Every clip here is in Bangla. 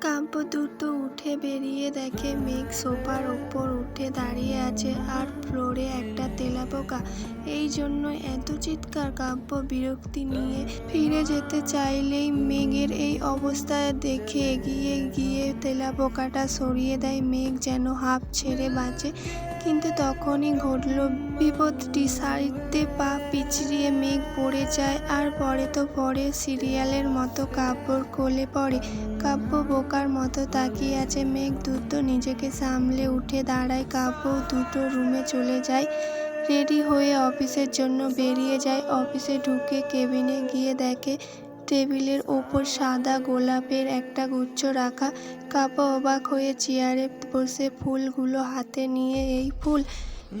কাব্য দ্রুত উঠে বেরিয়ে দেখে মেঘ সোফার ওপর উঠে দাঁড়িয়ে আছে আর ফ্লোরে একটা তেলাপোকা। এই জন্য এত চিৎকার কাব্য বিরক্তি নিয়ে ফিরে যেতে চাইলেই মেঘের এই অবস্থায় দেখে এগিয়ে গিয়ে তেলাপোকাটা সরিয়ে দেয়। মেঘ যেন হাঁপ ছেড়ে বাঁচে। কিন্তু তখনই ঘটল বিপদটি সারিতে পা পিছড়িয়ে মেঘ পড়ে যায় আর পরে তো পরে সিরিয়ালের মতো কাব্যর কোলে পড়ে। কাব্য বোকার মতো তাকিয়ে আছে। মেঘ দ্রুত নিজেকে সামলে উঠে দাঁড়ায়। কাব্য দুটো রুমে চলে যায়। রেডি হয়ে অফিসের জন্য বেরিয়ে যায়। অফিসে ঢুকে কেবিনে গিয়ে দেখে টেবিলের ওপর সাদা গোলাপের একটা গুচ্ছ রাখা। কাব্য অবাক হয়ে চেয়ারে বসে ফুলগুলো হাতে নিয়ে এই ফুল।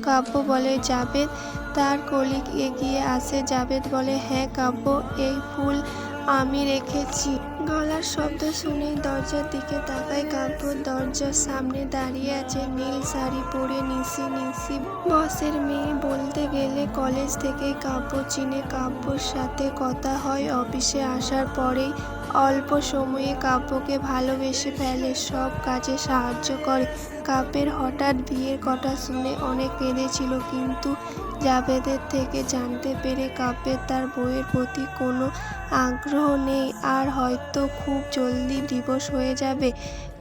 কাব্য বলে, জাবেদ? তার কলিগ এগিয়ে আসে। জাবেদ বলে হ্যাঁ কাব্য, এই ফুল আমি রেখেছি। গলার শব্দ শুনে দরজার দিকে তাকায় কাব্য। দরজার সামনে দাঁড়িয়ে আছে নীল শাড়ি পরে নিশি নিশি বসের মেয়ে। বলতে গেলে কলেজ থেকে কাব্য চিনে কাব্যর সাথে কথা হয়। অফিসে আসার পরেই অল্প সময়ে কাব্যকে ভালোবেসে ফেলে, সব কাজে সাহায্য করে। কাব্যের হঠাৎ বিয়ের কথা শুনে অনেক কেঁদেছিল, কিন্তু জাবেদের থেকে জানতে পেরে কাব্যের তার বইয়ের প্রতি কোনো আগ্রহ নেই। আর হয়তো খুব জলদি ডিভোর্স হয়ে যাবে।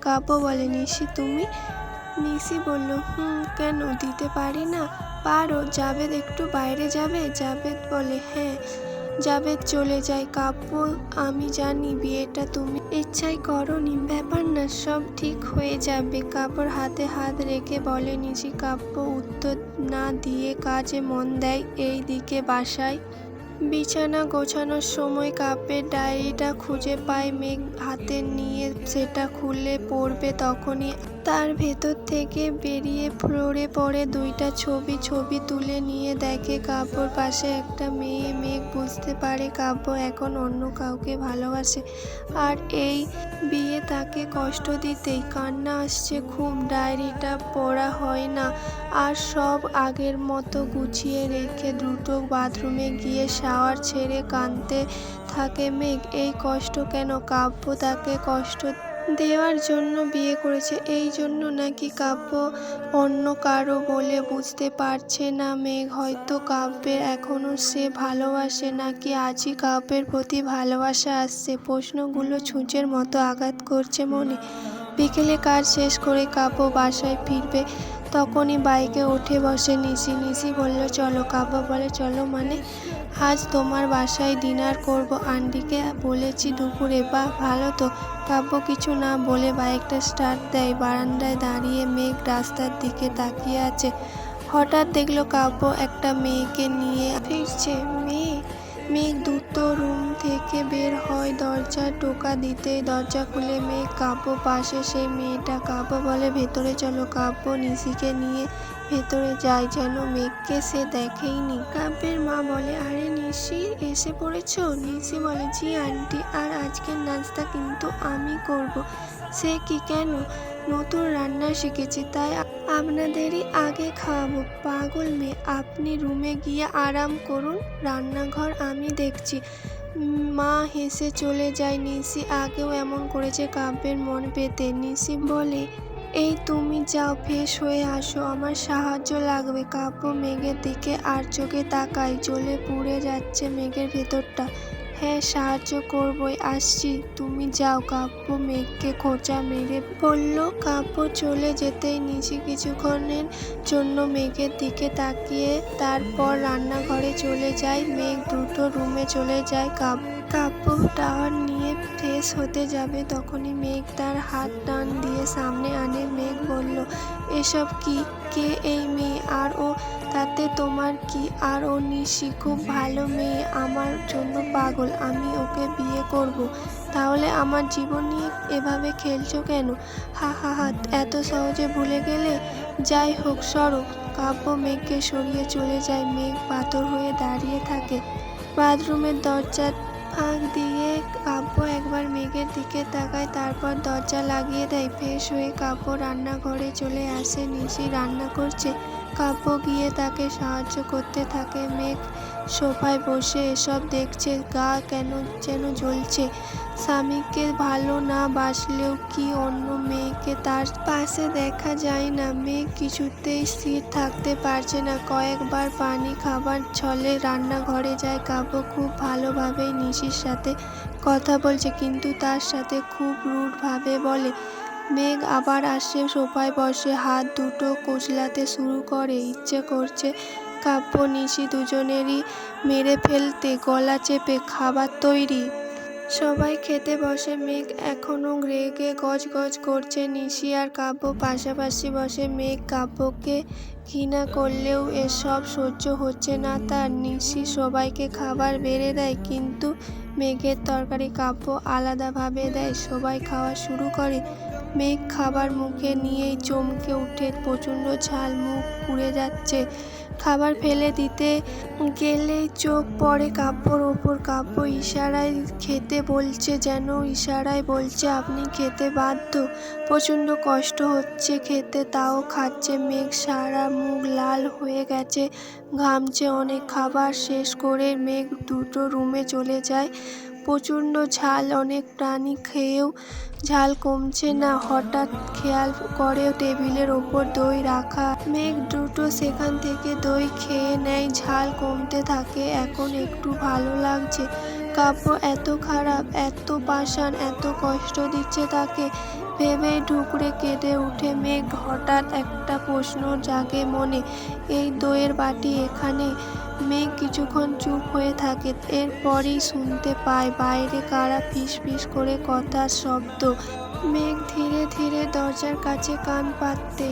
কাব্য বলে, নিশি, তুমি? নিশি বলল, হুম, কেন? দিতে পারি না? পারো। জাবেদ একটু বাইরে যাবে? জাবেদ বলে হ্যাঁ। জাবেদ চলে যায়। কাব্য, আমি জানি বিয়েটা তুমি ইচ্ছাই করনি। ব্যাপার না, সব ঠিক হয়ে যাবে। কাব্যর হাতে হাত রেখে বলে নিজি কাব্য উত্তর না দিয়ে কাজে মন দেয় এই দিকে বাসায়। বিছানা গোছানোর সময় কাপের ডায়েরিটা খুঁজে পায় মেঘ হাতে নিয়ে সেটা খুলে পড়বে তখনই। তার ভেতর থেকে বেরিয়ে ফ্লোরে পড়ে দুইটা ছবি ছবি তুলে নিয়ে দেখে কাব্যর পাশে একটা মেয়ে। মেঘ বুঝতে পারে কাব্য এখন অন্য কাউকে ভালোবাসে আর এই বিয়ে তাকে কষ্ট দিতেই কান্না আসছে। খুব ডায়েরিটা পড়া হয় না আর সব আগের মতো গুছিয়ে রেখে দ্রুত বাথরুমে গিয়ে শাওয়ার ছেড়ে কাঁদতে থাকে মেঘ। এই কষ্ট কেন? কাব্য তাকে কষ্ট দেওয়ার জন্য বিয়ে করেছে। এই জন্য নাকি কাব্য অন্য কারও বলে বুঝতে পারছে না মেঘ। হয়তো কাব্যের এখনও সে ভালোবাসে নাকি আজই কাব্যের প্রতি ভালোবাসা আসছে। প্রশ্নগুলো ছুঁচের মতো আঘাত করছে মনে। বিকেলে কাজ শেষ করে কাব্য বাসায় ফিরবে। তখনই বাইকে উঠে বসে নিশি। নিশি বলল, চলো, কাব্য বলে, চলো মানে আজ তোমার বাসায় ডিনার করব। আন্টিকে বলেছি দুপুরে বা ভালো তো। কাব্য কিছু না বলে বাইকটা স্টার্ট দেয়। বারান্দায় দাঁড়িয়ে মেঘ রাস্তার দিকে তাকিয়ে আছে। হঠাৎ দেখল কাব্য একটা মেয়েকে নিয়ে ফিরছে। মেয়ে, মেঘ দ্রুত রুম থেকে বের হয়। দরজা টোকা দিতেই দরজা খুলে মেঘ কাব্য পাশে। সেই মেয়েটা কাব্য বলে, ভেতরে চলো। কাব্য নিশিকে নিয়ে ভেতরে যায় যেন মেঘকে সে দেখেইনি। কাব্যের মা বলে, আরে নিশি, এসে পড়েছ? নিশি বলে, জি আন্টি, আর আজকের নাস্তা কিন্তু আমি করব। সে কি কেন? নতুন রান্না শিখেছি, তাই আপনাদেরই আগে খাওয়াবো। পাগল মেয়ে, আপনি রুমে গিয়ে আরাম করুন, রান্নাঘর আমি দেখছি। মা হেসে চলে যায়, নিশি আগেও এমন করেছে কাব্যের মন পেতে। নিশি বলে এই তুমি যাও, ফ্রেশ হয়ে আসো। আমার সাহায্য লাগবে। কাব্য মেঘের দিকে আর চোখে তাকাই জ্বলে পুড়ে যাচ্ছে মেঘের ভেতরটা। হ্যাঁ সাহায্য করবই, আসছি। তুমি যাও। কাব্য মেঘকে খোঁচা মেরে বলল কাব্য চলে যেতেই নিচে কিছুক্ষণের জন্য মেঘের দিকে তাকিয়ে তারপর রান্নাঘরে চলে যায়। মেঘ দ্রুত রুমে চলে যায়। কাব্য কাব্য টাওয়ার নিয়ে ফ্রেশ হতে যাবে, তখনই মেঘ তার হাত টান দিয়ে সামনে আনে। মেঘ বলল, এসব কি? কে এই মেয়ে? আর ও, তাতে তোমার কি? আর ও নিশি খুব ভালো মেয়ে, আমার জন্য পাগল, আমি ওকে বিয়ে করব। তাহলে আমার জীবন নিয়ে এভাবে খেলছো কেন? হা হা হা, এত সহজে ভুলে গেলে? যাই হোক, সরো। কাব্য মেঘকে সরিয়ে চলে যায়। মেঘ পাথর হয়ে দাঁড়িয়ে থাকে। বাথরুমের দরজা ফাঁক দিয়ে কাব্য একবার মেঘের দিকে তাকায়, তারপর দরজা লাগিয়ে দেয়। ফ্রেশ হয়ে কাব্য রান্নাঘরে চলে আসে। নিশি রান্না করছে। কাব্য গিয়ে তাকে সাহায্য করতে থাকে। মেঘ সোফায় বসে এসব দেখছে, গা কেন, যেন জ্বলছে। স্বামীকে ভালো না বাসলেও কি অন্য মেয়েকে তার পাশে দেখা যায় না? মেয়ে কিছুতেই স্থির থাকতে পারছে না। কয়েকবার পানি খাবার ছলে রান্নাঘরে যায়। কাব্য খুব ভালোভাবেই নিশির সাথে কথা বলছে, কিন্তু তার সাথে খুব রুডভাবে বলে মেঘ আবার আসে সোফায় বসে, হাত দুটো কোচলাতে শুরু করে, ইচ্ছে করছে কাব্য নিশি দুজনেরই মেরে ফেলতে, গলা চেপে খাবার তৈরি। সবাই খেতে বসে, মেঘ এখনও রেগে গজ গজ করছে, নিশি আর কাব্য পাশাপাশি বসে, মেঘ কাব্যকে ঘৃণা করলেও এসব সহ্য হচ্ছে না তার। নিশি সবাইকে খাবার বেড়ে দেয়, কিন্তু মেঘের তরকারি কাব্য আলাদাভাবে দেয়, সবাই খাওয়া শুরু করে। মেঘ খাবার মুখে নিয়েই চমকে উঠে প্রচণ্ড ঝাল মুখ পুড়ে যাচ্ছে। খাবার ফেলে দিতে গেলেই চোখ পড়ে কাব্যর ওপর কাব্য ইশারায় খেতে বলছে যেন, ইশারায় বলছে, আপনি খেতে বাধ্য। প্রচণ্ড কষ্ট হচ্ছে খেতে, তাও খাচ্ছে মেঘ। সারা মুখ লাল হয়ে গেছে, ঘামছে অনেক খাবার। শেষ করে মেঘ দুটো রুমে চলে যায়। প্রচণ্ড ঝাল, অনেক প্রাণী খেয়েও ঝাল কমছে না। হঠাৎ খেয়াল করে টেবিলের ওপর দই রাখা। মেঘ দ্রুত সেখান থেকে দই খেয়ে নেয়, ঝাল কমতে থাকে। এখন একটু ভালো লাগছে। কাব্য এত খারাপ, এত পাষাণ, এত কষ্ট দিচ্ছে তাকে। ভেবেই ঢুকরে কেঁদে উঠে মেঘ। হঠাৎ একটা প্রশ্ন জাগে মনে, এই দইয়ের বাটি এখানে মেঘ কিছুক্ষণ চুপ হয়ে থাকে, এরপরই শুনতে পায় বাইরে কারা ফিস ফিস করে কথার শব্দ। মেঘ ধীরে ধীরে দরজার কাছে কান পাততে